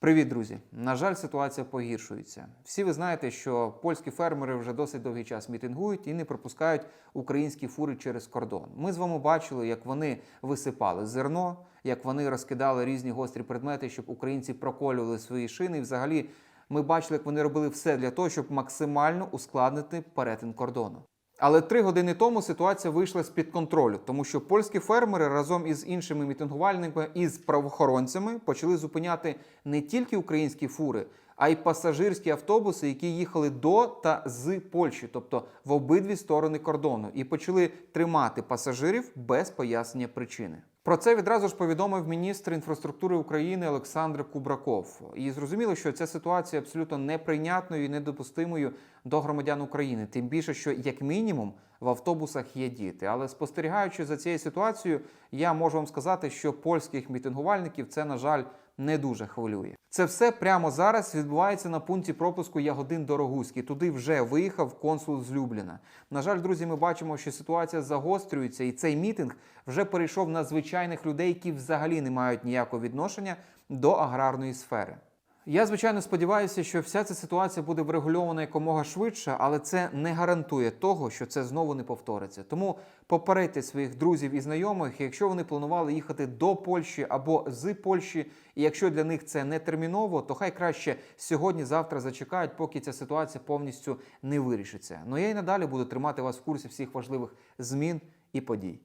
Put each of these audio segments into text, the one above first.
Привіт, друзі! На жаль, ситуація погіршується. Всі ви знаєте, що польські фермери вже досить довгий час мітингують і не пропускають українські фури через кордон. Ми з вами бачили, як вони висипали зерно, як вони розкидали різні гострі предмети, щоб українці проколювали свої шини. І взагалі ми бачили, як вони робили все для того, щоб максимально ускладнити перетин кордону. Але три години тому ситуація вийшла з-під контролю, тому що польські фермери разом із іншими мітингувальниками і з правоохоронцями почали зупиняти не тільки українські фури, а й пасажирські автобуси, які їхали до та з Польщі, тобто в обидві сторони кордону, і почали тримати пасажирів без пояснення причини. Про це відразу ж повідомив міністр інфраструктури України Олександр Кубраков. І зрозуміло, що ця ситуація абсолютно неприйнятною і недопустимою до громадян України. Тим більше, що як мінімум в автобусах є діти. Але спостерігаючи за цією ситуацією, я можу вам сказати, що польських мітингувальників це, на жаль, не дуже хвилює. Це все прямо зараз відбувається на пункті пропуску Ягодин Дорогуський. Туди вже виїхав консул з Любліна. На жаль, друзі, ми бачимо, що ситуація загострюється, і цей мітинг вже перейшов на звичайних людей, які взагалі не мають ніякого відношення до аграрної сфери. Я звичайно сподіваюся, що вся ця ситуація буде врегульована якомога швидше, але це не гарантує того, що це знову не повториться. Тому попередьте своїх друзів і знайомих, якщо вони планували їхати до Польщі або з Польщі, і якщо для них це не терміново, то хай краще сьогодні-завтра зачекають, поки ця ситуація повністю не вирішиться. Ну я й надалі буду тримати вас в курсі всіх важливих змін і подій.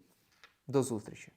До зустрічі!